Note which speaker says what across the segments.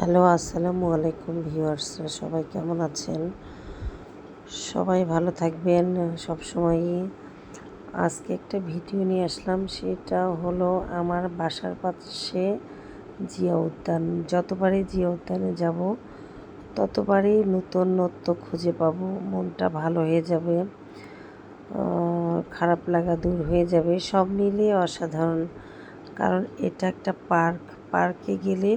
Speaker 1: Hello, আসসালামু আলাইকুম ভিউয়ার্সরা, সবাই কেমন আছেন? সবাই ভালো থাকবেন সবসময়ই। আজকে একটা ভিডিও নিয়ে আসলাম, সেটা হলো আমার বাসার পাশে জিয়া উদ্যান। যতবারই জিয়া উদ্যানে যাব, ততবারই নতুন নত্য খুঁজে পাবো, মনটা ভালো হয়ে যাবে খারাপ লাগা দূর হয়ে যাবে, সব মিলিয়ে অসাধারণ। কারণ এটা একটা পার্ক, পার্কে গেলে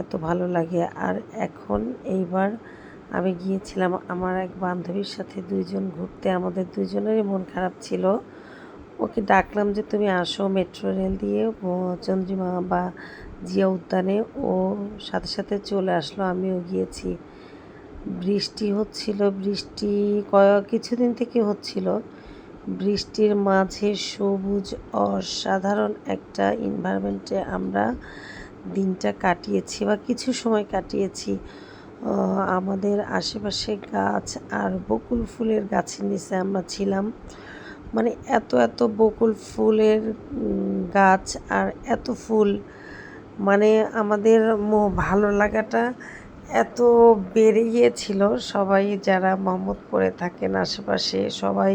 Speaker 1: এত ভালো লাগে। আর এখন এইবার আমি গিয়েছিলাম আমার এক বান্ধবীর সাথে দুইজন ঘুরতে। আমাদের দুজনেরই মন খারাপ ছিল। ওকে ডাকলাম যে, তুমি আসো মেট্রো রেল দিয়ে চন্দ্রিমা বা জিয়া উদ্যানে। ও সাথে সাথে চলে আসলো, আমিও গিয়েছি। বৃষ্টি হচ্ছিল, বৃষ্টি কয়েক, কিছুদিন থেকে হচ্ছিল। বৃষ্টির মাঝে সবুজ অসাধারণ একটা এনভায়রনমেন্টে আমরা দিনটা কাটিয়েছি বা কিছু সময় কাটিয়েছি। আমাদের আশেপাশে গাছ আর বকুল ফুলের গাছের নিচে আমরা ছিলাম। মানে এত এত বকুল ফুলের গাছ আর এত ফুল। মানে আমাদের ভালো লাগাটা এত বেড়ে গিয়েছিল। সবাই যারা মোহাম্মদপুরে থাকেন আশেপাশে সবাই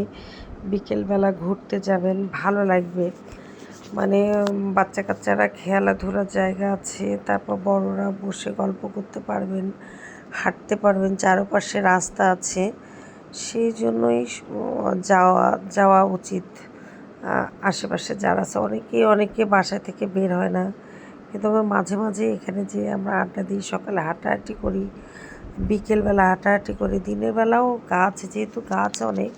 Speaker 1: বিকেলবেলা ঘুরতে যাবেন, ভালো লাগবে। মানে বাচ্চা কাচ্চারা খেলাধুলার জায়গা আছে, তারপর বড়রা বসে গল্প করতে পারবেন, হাঁটতে পারবেন, চারপাশে রাস্তা আছে। সেই জন্যই যাওয়া যাওয়া উচিত। আশেপাশে যারা আছে অনেকে অনেকে বাসা থেকে বের হয় না। কিন্তু আমরা মাঝে মাঝে এখানে যে আমরা আড্ডা দিই, সকালে হাঁটাহাঁটি করি, বিকেলবেলা হাঁটাহাঁটি করি, দিনের বেলাও গাছ, যেহেতু গাছ অনেক,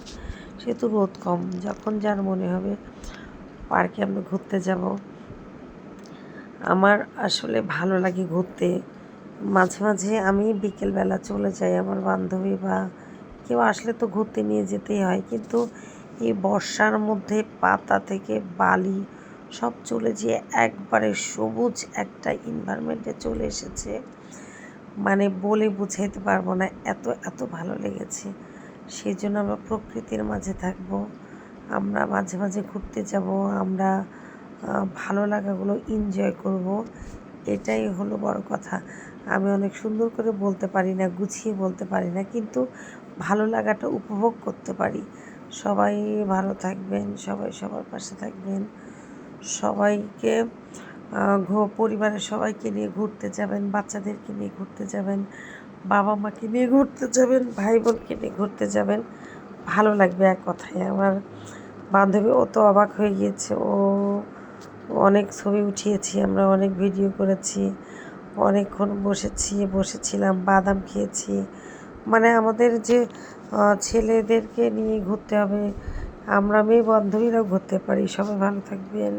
Speaker 1: সেহেতু রোদ কম, যখন যার মনে হবে পার্কে আমরা ঘুরতে যাব। আমার আসলে ভালো লাগে ঘুরতে। মাঝে মাঝে আমি বিকেলবেলা চলে যাই আমার বান্ধবী বা কেউ আসলে তো ঘুরতে নিয়ে যেতেই হয়। কিন্তু এই বর্ষার মধ্যে পাতা থেকে বালি সব চলে যেয়ে একবারে সবুজ একটা এনভায়রনমেন্টে চলে এসেছে। মানে বলে বুঝাইতে পারব না এত এত ভালো লেগেছে। সেই জন্য আমরা প্রকৃতির মাঝে থাকব। আমরা মাঝে মাঝে ঘুরতে যাব, আমরা ভালো লাগাগুলো এনজয় করব। এটাই হলো বড় কথা। আমি অনেক সুন্দর করে বলতে পারি না, গুছিয়ে বলতে পারি না, কিন্তু ভালো লাগাটা উপভোগ করতে পারি। সবাই ভালো থাকবেন, সবাই সবার পাশে থাকবেন। সবাইকে পরিবারের সবাইকে নিয়ে ঘুরতে যাবেন, বাচ্চাদেরকে নিয়ে ঘুরতে যাবেন বাবা মাকে নিয়ে ঘুরতে যাবেন ভাই বোনকে নিয়ে ঘুরতে যাবেন। ভালো লাগবে এক কথায়। আমার বান্ধবী ও তো অবাক হয়ে গিয়েছে। ও অনেক ছবি উঠিয়েছি, আমরা অনেক ভিডিও করেছি, অনেকক্ষণ বসেছি, বসেছিলাম, বাদাম খেয়েছি। মানে আমাদের যে ছেলেদেরকে নিয়ে ঘুরতে হবে, আমরা মেয়ে বান্ধবীরাও ঘুরতে পারি। সবাই ভালো থাকবেন।